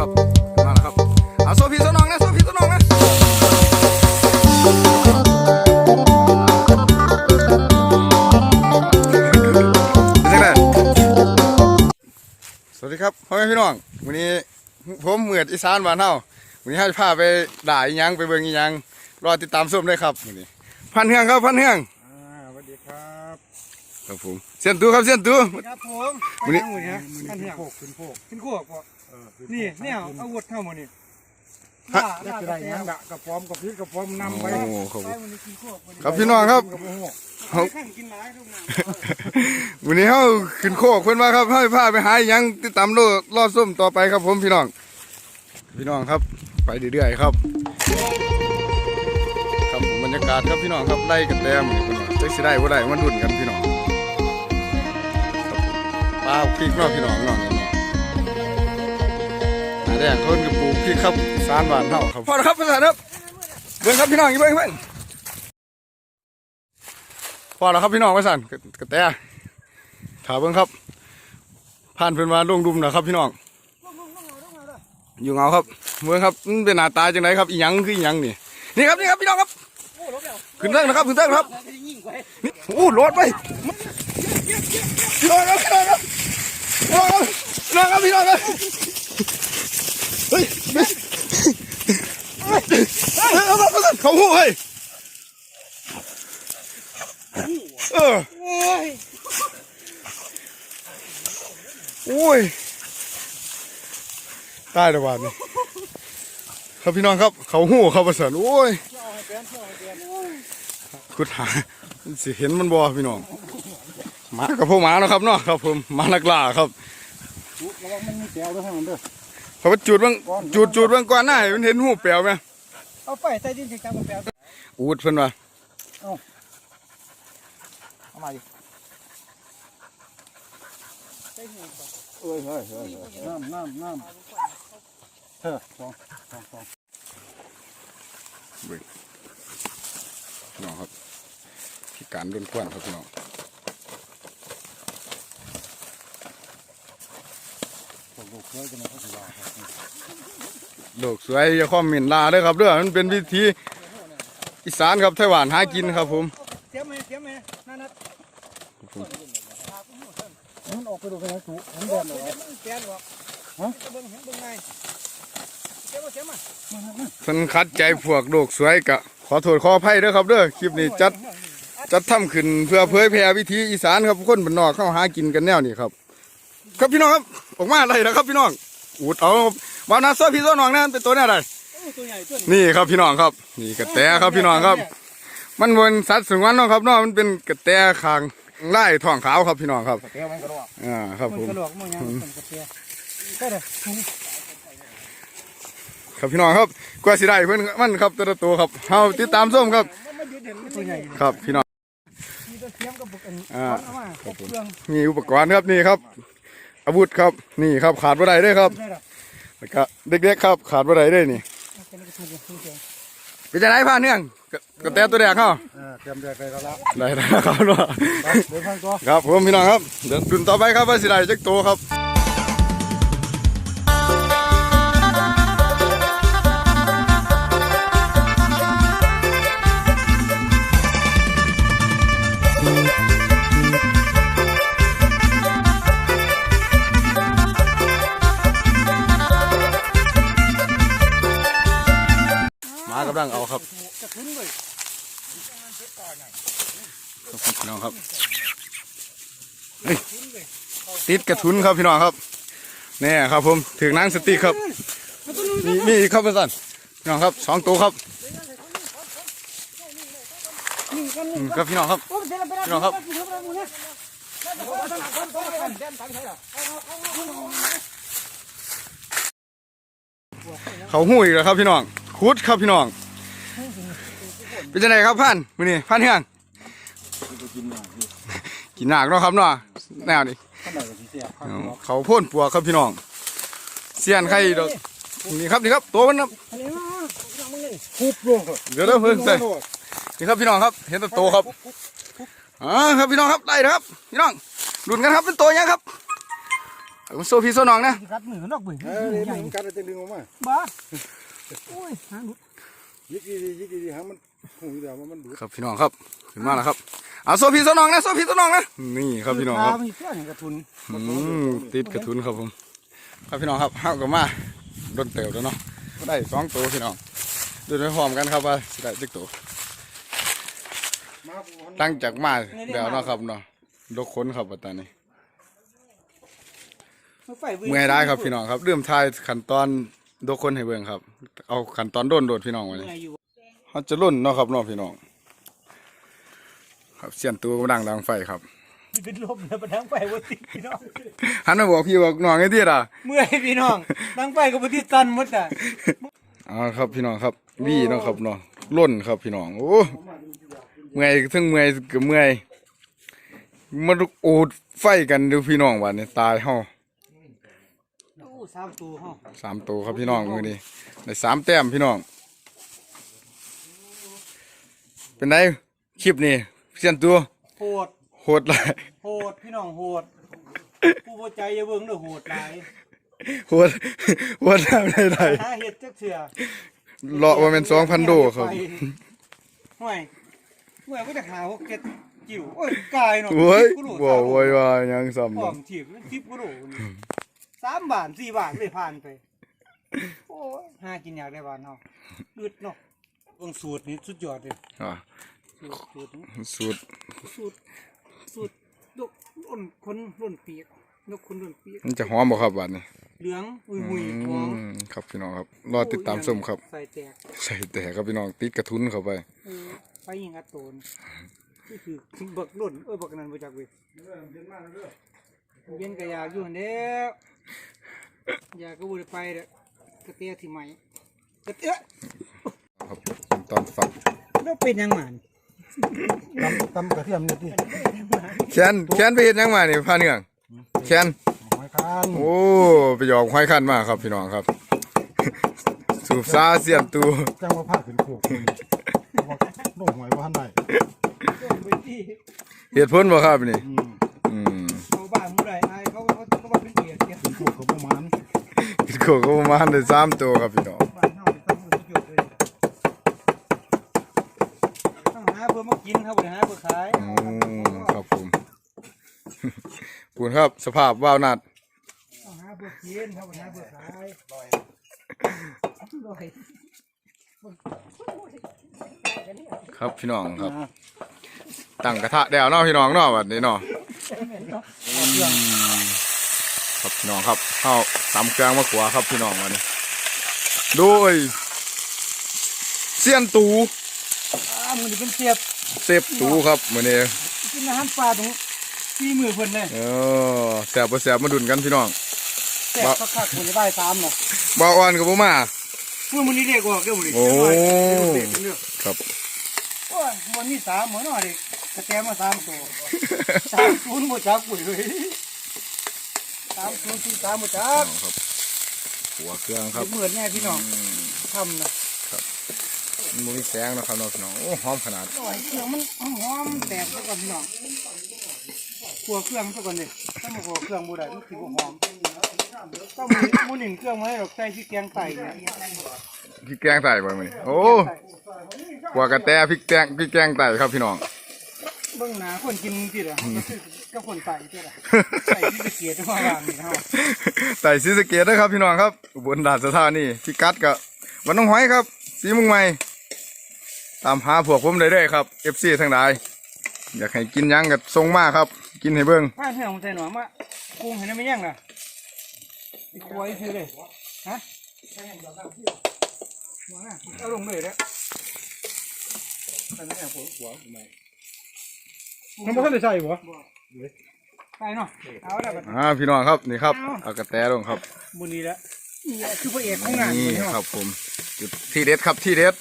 ครับขึ้นมาแล้วครับเอาโซพี่โซน้องนะโซพี่โซน้องนะเป็นจังไงสวัสดีครับพ่อแม่พี่น้องวันนี้ผมเหมือดอีสานบ้านเฮาวันนี้ให้พาไปด่าอีหยังไปเบิ่งอีหยังรอติดตามชมด้วยครับวันนี้พันเฮืองครับพันเฮืองอ่าสวัสดีครับครับผมเสียนตูครับเสียนตูครับผมวันนี้ไปทางหมู่ฮะท่านเหี่ยงโคกขึ้นโคกขึ้นขวบปะเออขึ้นี่โคก เนี่ยขึ้อาวุธเท่าหมดนี่ฮะจะได้หยังดะกระป๋อมกระพริบกระป๋อมนำไปโอ้ครับผไปมวันนี้กินขวบวันนี้ครับพี่น้องครับ กระโอ้โหไปข้างกินหลายทุกน้ำวันนี้เฮาขึ้นโคกเพิ่นมาครับให้พาไปหาอีหยังติดตามโลรอส้มต่อไปครับผมพี่น้อง พี่น้องครับ ไปเรื่อยๆครับ ครับผมบรรยากาศครับพี่น้องครับไล่กันแต้มอนี่เพิ่นว่าจักสิได้บ่ได้มันรุ่นกันพี่น้องครับผมปลาพริกเนาะพี่น้องเนาะนี่เนาะหา แดงคนกับปูพริกครับสารบ้านเฮาครับพอแล้วครับพี่น้องครับเบิ่งครับพี่น้องอีกเบิ่งเบิ่งพอแล้วครับพี่น้องว่สั่นกระกระแตถามเบิ่งครับ ผ่านเพิ่นมาลงดุมนะครับพี่น้องอยู่เงาครับเบิ่งครับเป็นหน้าตาจังไดครับอีหยังคืออีหยังนี่นี่ครับนี่ครับพี่น้องครับขึ้นเรื่องนะครับขึ้นเรื่องนะครับนี่โอ้รถไปพี่น้องครับพี่น้องครับพี่น้องครับพี่น้องครับเฮ้ยเฮ้ยเฮ้ยเฮ้ย เอามาเอามาเขาหูเฮ้ยเออโอ้ยตายแล้ววันนี้ครับพี่น้องครับ เขาหูเขาประเสริฐโอ้ยกุดหาสิเห็นมันบ่พี่น้องหมากับพวกหมาเนาะครับเนาะครับผมหมานักล่าครับระวังมันมีแก้วด้วยให้มันด้วยเขาไปจุดเบางจุดจุดเบางก่อนหน้าให้มันเห็นหูเปลวไหม เอาไปใต้ดินสิจับมาแปลวอูดเพิ่นว่าเอามาดิเอ้ยเฮ้ยเฮ้ยเฮ้ยน้ำน้ำน้ำเฮ้ยสองสองสองพี่น้องครับพิการโดนควันครับพี่น้อง สอง ลูกเคยจะมาพัฒนาครับโลกสวยอย่าคอมเมนต์ลาเด้อครับเด้อมันเป็นวิธีอีสานครับไต้หวันหากินครับผมเสียมไหมเสียมไหมนั่นนะมันออกไปดูไปไหนสูมันเดินยเลยนหรอกฮะเบิ้งเห็นเบิ่งไงสียมาเสียมาเพิ่นคัดใจพวกโลกสวยกะ ขอโทษขออภัยด้อครับเด้อคลิปนี้จัดจัดทำขึ้นเพื่อเผยแพร่วิถีอีสานครับคนบนนอกเข้าหากินกันแนวนี้ครับ ครับพี่น้องครับออกมาอะไรนะครับพี่น้องอูดเอาบานาซอพี่ซอน้องนั่นเป็นตัวนี้อะไรโอ้ตัวใหญ่ตัวนี้นี่ครับพี่น้องครับ นี่กระแตครับพี่น้องครับ มันบนสัตว์สงวนเนาะครับเนาะมันเป็นกระแตคางไล่ท้องขาวครับพี่น้องครับแก้วมันก็รอดอ่าครับมันผมกระโหลกมันยังเป็นกระเทียก็เด้อครับพี่น้องครับกว่าสิได้เพิ่นมันครับแต่ละตัวครับเฮาติดตามส้มครับมันมายืดเด่นมันตัวใหญ่ครับพี่น้องมีตัวเสียมกับบุกอันอ่าเอามาครบเครื่องมีอุปกรณ์ครับนี่ครับ อาวุธครับนี่ครับขาดบ่ได้เด้อครับได้หรอแล้วก็เด็กๆครับ ขาดบ่ได้เด้อนี่เป็นกระสุนกระสุนเสียงเป็นจังไดผ่านเนื่องกระกระแตตัวแดกเฮาเออเตรียมใจไปแล้วละได้แล้วครับเนาะไปเดี๋ยวพังตัวครับผมพี่น้องครับเดี๋ยวดุนต่อไปครับว่าสิได้จักโตครับ ครับกระสุนเลยครับพี่น้องครับเฮ้ยติดกระทุนครับพี่น้องครับนี่ครับผมถึงนางสติครับมีมีอีกครับพื่อนพี่น้องครับสองตัวครับครับพี่น้องครับพี่น้องครับเขาหูอีกแล้วครับพี่น้องคุดครับพี่น้อง เป็นจังไงครับพันมือนี่พันเฮืองกินหน่อยกินหนักเนาะครับเนาะแนวนี้ข้าวหน่อยกับสีเสียข้าวเอาหน่อยเขาพ่นปัวครับพี่น้องเสียนไข่ดอกนี่ครับนี่ครับตัวมันครับคุบลงเดี๋ยวเดี๋ยวเพิ่งใส่นี่ครับพี่น้องครับ เห็นตัวโตครับอ่าครับพี่น้องครับได้แล้วครับพี่น้องดุนกันครับเป็นตัวยังครับเอาโซพี่โซน้องนะกัดมือนอกมือเออนี่มันกัดจะดึงออกมาบ้าโอ้ยหาหนูยิกดียิกดีหางมัน หูเดียวมันดูดครับพี่น้องครับขึ้นมาแล้วครับเอาโซพี่โซน้องนะโซพี่โซน้องนะนี่ครับพี่น้องครับมีเพื่อนอย่างกระทุนอืมติดกระทุนครับผมครับพี่น้องครับห้าก็มาโดนเติบแล้วเนาะก็ได้สองตัวพี่น้องดูไปพร้อมกันครับว่าสิได้จักตัวมาปูหันตั้งจากมาเดี๋ยวเนาะครับเนาะดกค้นครับตอนนี้เมื่อยได้ครับพี่น้องครับเริ่มทายขั้นตอนดกค้นให้เบิ่งครับ เอาขั้นตอนโดนโดดพี่น้องไว้เมื่นี่อยอยู่ เขาจะล่นเนาะครับเนาะพี่น้องครับเสียนตัวดังดังไฟครับเป็นลมแล้วไปทั้งไปวัติพี่น้องหันมาบอกพี่บอกน้องไอ้ที่ล่ะเมื่อยพี่น้องทั้งไปกับวัติตันหมดอะเอ๋อครับพี่น้องครับวี่เนาะครับเนาะล่นครับพี่น้องโอ้เมื่อยทั้งเมื่อยกับเมื่อยมันโอดไฟกันดูพี่น้องวันนี้ตายเฮาโอ้สามตัวฮะสามตัวครับพี่น้องมือนี้ได้สามแต้มพี่น้อง เป็นไงคลิปนี้เสียนตัวโหดโหดหลายโหดพี่น้องโหดผู้บ่ใจอย่าเบิ่งเด้อโหดหลายโหดโหดทำได้ไดหาเห็ดจักเถื่อเลาะว่าเป็นสองพันโดครับห่วยห่วยก็จะหาหกเก็ดจิ๋วโอ้ยกายเนาะโอ้ยสิบกิโลบ่โวยว่าหยังซ้ำหอเนาะมถีบสิบกิโลนี่สามบาทสี่บาทเลยผ่านไปโอ้ยหากินอยากได้บ้านเฮาอึดเนาะ เบิ่งสูตรนี่สุดยอดเลยอะสูตรสูตรนี้สูตรสูตรสูตรดกล้นคนล้นเปียกนกคนล้นเปียกมันจะหอมบ่ครับบัดนี้เหลืองหุยหุยอืหอมมครับพี่น้องครับรอติดตามชมครับ ใส่แตกใส่แต่ครับพี่น้องติดกระทุนเข้าไปเออไปยิงอัดโตนนี่คือทิ้งบักล้นเอ้ยบักนั้นบ่จักเว้ยเย็นก็อยากอยู่หั่นแหล้วอยากก็บ่ได้ไปเด้อกระเตียที่ใหม่กระเตียครับเป็น ตอนฝักแล้วเป็นยังมันตำตำกระเทียมนิดดิแขนแขนไปเฮ็ดหยังมานี่พาเนื่องแขนหอยคานโอ้ไปหยอกควายคันมาครับพี่น้องครับ สูบซาเสียบตูจ้างมาผ้าขึ้นโขกเลยบอกลงหอยว่าหันได้ไปที่เหตุผลบ่ครับนี่อืมอืมเขาบ้านผู้ใดอายเขาเขาเขาว่าเป็นเกียรติเกียรติขึ้นโขกกับประมาณกินโคก็ประมาณได้สามตัวครับพี่น้อง บ้านเฮาเป็นต้องมีประโยชน์เลยต้องหาเพื่อมากินครับบ่ได้หาเพื่อขาย อืมครับผม ปูนครับ สภาพว่าวนัดหาเพื่อกินครับหาเพื่อขายลอยลอยครับพี่น้องครับ ตั้งกระทะแล้วเนาะพี่น้องเนาะบัดนี้เนาะครับพี่น้องครับเข้าตำเครื่องมะขวาครับพี่น้องวันนี้โดยเสียนตูอ่ามือนี่เป็นเสียบเซฟตูครับมือนี้กินอาหารปลาตรง ที่มือเพิ่นเลยเออแสบบ่แสบมาดุนกันพี่น้องแซ่บคักๆคนจะได้ตามเนาะบ่าวอ่อนกับบ่มาเมื่อมื้อนี้เรียกออกเด้อมื้อนี้โอ้เด็กเด้อครับโอ้ยวันนี้สามหมอเนาะเด็กกระแตมาสามตัวสามศูนย์บ่จักปุ๋ยเลยสามศูนย์สี่สามบ่จักครับหัวเครื่องคครัรับบเหมือนแน่พี่น้องอืมทำนะมันบ่มีแสงเนาะครับเนาะพี่น้องโอ้หอมขนาดโอ้ยเครื่องมันหอมแตกซะก่อนพี่น้อง ขัวเครื่องซะก่อนดิถ้ามาขัวเครื่องบ่ได้มันสิบ่หอมต้องมีมูหนึ่งเครื่องมาให้ดอกใส่ที่แกงไต่เนี่ยพี่แกงใส่บ่มื้อนี้โอ้หัวกระแตพริกแกงพริกแกงใส่ครับพี่น้อง เบิ่งหนาคนกินสิล่ะก็คนไต่สิล่ะไต่ที่ตะเกียบมาบ้านนี่เฮาใส่ซีสะเกตนะครับพี่น้องครับอุบลราชธานีพี่กัดกับวันน้องหอยครับ สีเมุงใหม่ตามหาพวกผมได้เลยครับ FC ทั้งหลายอยากให้กินหยังกับทรงมาครับ กินให้เบิ่งบ้านเฮืองมันใส่หนอมะกุ้งเห็นไหมยังล่ะไอ้ควายคือเลยฮะหัวหน้าเอาลงเลยแล้วมันไม่ทันได้ใส่บ่ไปเนาะเอาแล้วบัดอ่าพี่น้องครับนี่ครับเอากระแตลงครับบุญนี้แล้วนี่แหละคือพระเอกของงานนี่เนาะครับผมจุดที่เด็ดครับที่เด็ด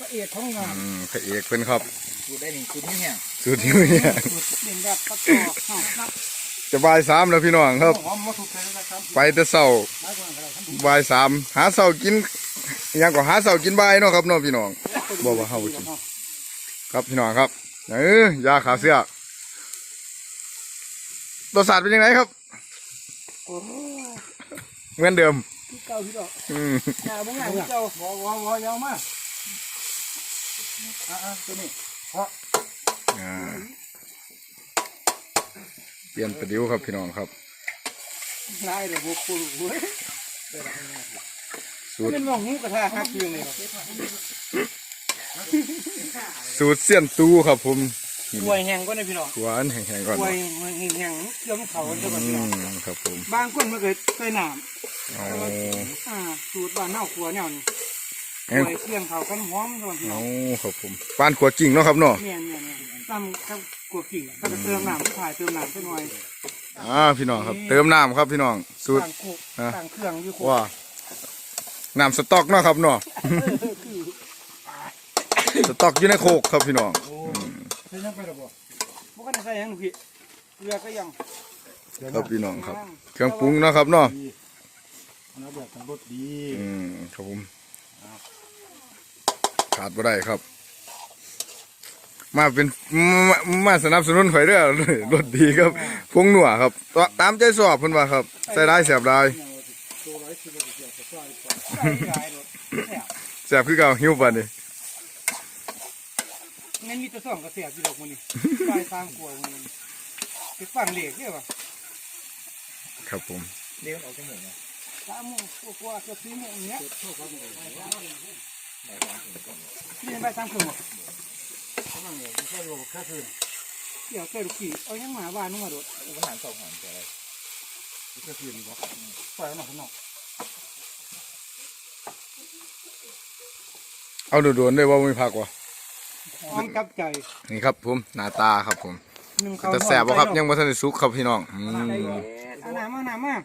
พระเอกของงานอืมพระเอกเป็นครับ กูได้หนึ่งคุณนี่เนี่ยสุดที่เนี่ยสุดเด่นแบบประกอบห้องนับจะบ่ายสามแล้วพี่น้องครับหอมมาถูกใจแล้วนะครับไปแต่เช้าหลายคนอะไรครับบ่ายสามหาเช้ากินอิหยังก็หาเช้ากินบ่ายเนาะครับเน้องพี่น้องบอกว่าเฮากินครับพี่น้องครับเออยาขาเสื้อรสชาติเป็นยังไงครับโอ้ยเหมือนเดิมคือเก่าพี่ดอกอืมหน้าบ่งามคือเก่าวอวอวอยาวมาอะอะตัวนี้ อ่าเปลี่ยนประดิวครับพี่น้องครับลายเด้อบ่คุยเว้ยสูตรเป็นหม่องหมูกระทะฮักอยู่นี่สูตรเสี้ยนตู้ครับผมกล้วยแห้งก็ได้พี่น้องหวานแห้งๆก่อนกล้วยมันแห้งๆเครื่องเขากันซะก่อนอืพี่น้องมครับผมบางคนมันก็ใส่น้ำเอาอ่าสูตรบ้านเฮาครัวแนวนี้ก แห้งล้วยเครื่องเขากันหอมซะก่อนพี่น้เอาองครับผมปานขวดกิ่งเนาะครับเนาะแม่นๆๆตำกับกวดกิ่งถ้าจะเติมน้ำผู้ถ่ายเติมน้ำสักหน่อยอ่าพี่น้องครับ เติมน้ำครับพี่น้องสูตรต่างโคกฮะต่างเครื่องอยู่โคกว่าน้ำสต๊อกเนาะครับเนาะสต๊อกอยู่ในโคกครับพี่น้องใช้ยังไปหรอบ่บ่กันใส่หยังหนูพี่เกลือก็ยังครับพี่น้องครับ เครื่องปรุงเนาะครับเนาะดีนะแบบของรสดีอืมครับผม ขาดบ่ได้ครับ มาเป็นมามาสนับสนุนข่อยเด้อรสดีครับพงหนัวครับตตามใจสอบเพิ่นว่าครับใส่ได้แสบได้ตัวร้อยสิบกว่าเดียวจะใส่ไปใส่หลายรสแซ่บแสบคือเก่าหิวปานนี้งั้นมีแต่ซ่อมกระเสียบอยู่ดอกมื้อนี้ใส่ตามกลัวมื้อนี้ไปฟังเลขเด้อว่ะครับผมเดี๋ยวออกจังหวะเนี่ยสามโมงกว่าๆเกือบสี่โมงเนี้ย นี่เป็นใบสามครึ่งบ่ข้างหลังเนี่ยใส่โลแค่คืนเดี๋ยวเกิดขี่เอายังหมาบ้านนุ่งมาโดดอาหารสองหันจะอะไรแค่คืนบ่ปล่อยมันออกข้างนอกเอาโดนๆได้ว่าไม่พักวะหอมกับใจนี่ครับผมหน้าตาครับผมหนึ่งเขาแต่แสบบ่ครับยังบ่ทันได้สุกครับพี่น้องอืมเอาน้ำมาน้ำมา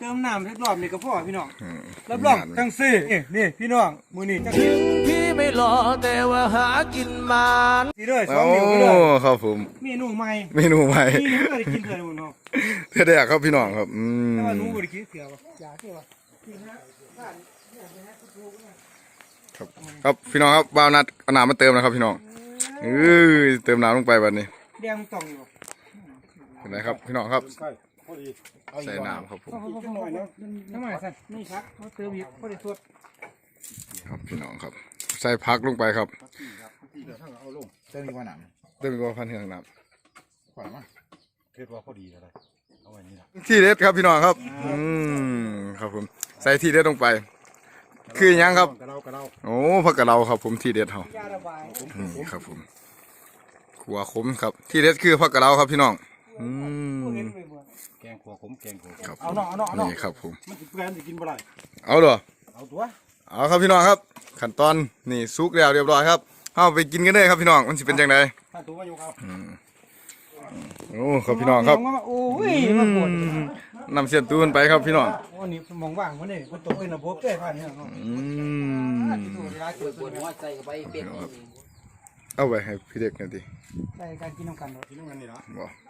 เติมน้ำสักรอบนี่ก็พอพี่น้องอืมรับรองจังซี่นี่นี่พี่น้องมือนี่จังซี่พี่ไม่หล่อแต่ว่าหากินมันสิเลยสอโอ้งนิ้วไปเลยครับผม เมนูใหม่เมนูใหม่นี่หนูก็ได้กินเถื่อนหมดเนาะเท่แดกครับพี่น้องครับอืมแต่ว่าหนูบ่ได้กินเถื่อนว่ะอยากเถื่อนว่ะครับครับพี่น้องครับบ่าวนัดเอาน้ำมาเติมนะครับพี่น้องเอ้ยเติมน้ำลงไปบัดนี้แดงต้องอยู่ เห็นไหมครับพี่น้องครับใกล้พ อดีเอาอีกใส่บ่น้ำครับผมอีกหน่อยเนาะน้ำมันสั่นนี่ครับเขาเติมอีกบ่ได้สดครับพี่น้องครับ ใส่พักลงไปครับที่เดี๋ยวถ้าเอาลงเจ้านี่ว่าหนังเติมอีกว่าพันเครื่องน้ขวามาคิดว่าพอดีอะไรเอาไว้นี่ละำที่เด็ดครับพี่น้องครับ อืมครับผม ใส่ที่เด็ดลงไป คือหยังครับกระเรากระเราโอ้ผักกะเราครับ ผมที่เด็ดเฮายาระบายนี่ครับผมขัวขมครับ ที่เด็ดคือผักกะเราครับพี่น้อง อืบ่มเห็นเลยบ่แกงขัวขมแกงขัวครับเอาเนาะเอาเนาะเอาเนาะนี่ครับผมมันสิเพื่อนจะกินบ่ได้เอาเด้อเอาตัวเอาครับพี่น้องครับ ขั้นตอนนี่สุกแล้วเรียบร้อยครับเอาไปกินกันเลยครับพี่น้องมันสิเป็นจังไดถ้าตัวมาอยู่ครับโอ้ครับพี่น้องครับโอ้ยมาปวดนำเสียนตูนไปครับพี่น้องวันนี้มองว่างวันนี้มันตกเอ็นระบบได้ผ่านเนี่ยเนาะอืมถูกเวลาเกิดปวดหัวใจกับไปเป็ดเอาไปให้พี่เด็กหน่อยดิใส่การกินน้ำกันเนาะกินน้ำมันนี่ละบ่กินน้ำกันเลยหึ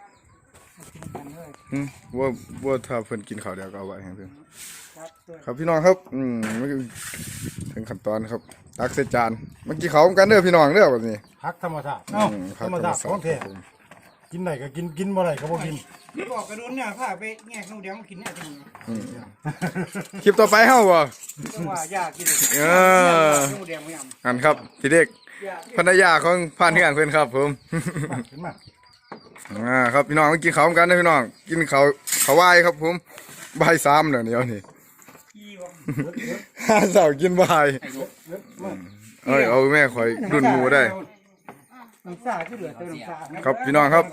ว่าว่าถ้าเพิ่นกินข้าวเดียวก็เอาไว้ให้เพิ่นครับตัวครับพี่น้องครับ อืมมันก็ถึงขั้นตอนครับตักใส่จานเมื่อกี้เขากันเด้อพี่น้องเด้อแบบนี้พักธรรมชาติเอ้าอืมธรรมชาติของแท้ครับผมกินได้ก็กินกินบ่ได้ก็บ่กินบอกกระโดนเนี่ยพาไปแง่ข้าวเดียวมากินเนี่ยจริงคลิปต่อไปเฮาบ่แต่ว่ายากกินเลยเออข้าวเดียวไม่ยำอันครับพี่เด็กยากภรรยาของผ่านเฮือนเพิ่นครับผมมาขึ้นมา อ่าครับพี่น้องมากินข้าวกันนะพี่น้อง กินข้าวข้าวไหวายครับผมบ่ายสามแล้วเดี๋ยวนี้ขี้วะห้าเสาร์กินบ่ายเอ้ยเอาแม่ข่อยรุ่นหมูได้ น้ำซาที่เหลือเติมน้ำซาครับพี่น้องครับ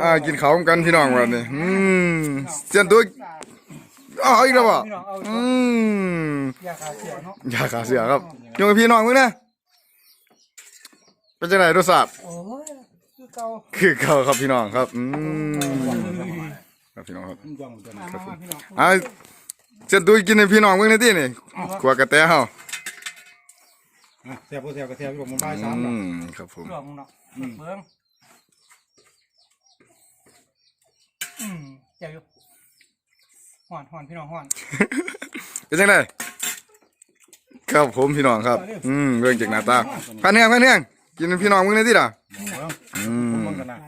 อ่ากินข้าวกันพี่น้องวันนี้อืมเสียนตัวอ๋ออีกแล้วบ่พี่น้องเอาอืมยาขาเสียเนาะอยาขาเสือครับยงกับพี่น้องมึงนะเป็นจังไดรสชาติโอ้ย คือเก่าคือเก่าครับพี่น้องครับอืมครับพี่น้องครับย่องจังมามาพี่น้องอ่าเสียนตัวกินให้พี่น้องมึงในที่นี่กลัวกระแตเฮาอะแซ่บบ่แซ่บก็แซ่บอยู่ผมบ่ายสามอืละมครับผมหลวงเนาะเบิ้งอืมเจ้าอยู่ห่อนห่อนพี่น้องห่อน เป็นจังไดครับผมพี่น้องครับ อืมเรื่องจากหน้าตาพันเนียงพันเนียง กินให้พี่น้องมึงในที่ล่ะอืผมมมันกันนะ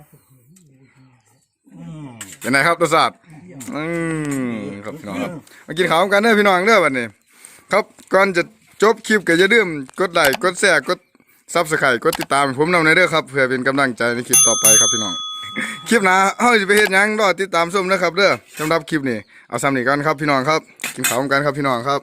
อืมเป็นไงครับรสชาติอืมครับพี่น้องครับมากินข้าวกันเด้อพี่น้องเด้อวันนี้ ครับก่อนจะจบคลิปก็อย่าลืมกดไลค์กดแชร์กดซับสไครต์กดติดตามให้ผมนำในเด้อครับเพื่อเป็นกำลังใจในคลิปต่อไปครับพี่น้อง คลิปหน้าเฮาจะไปเฮ็ดหยังรอติดตามชมนะครับเด้อสำหรับคลิปนี้เอาซ้ำนี้กันครับพี่น้องครับกินข้าวกันครับพี่น้องครับ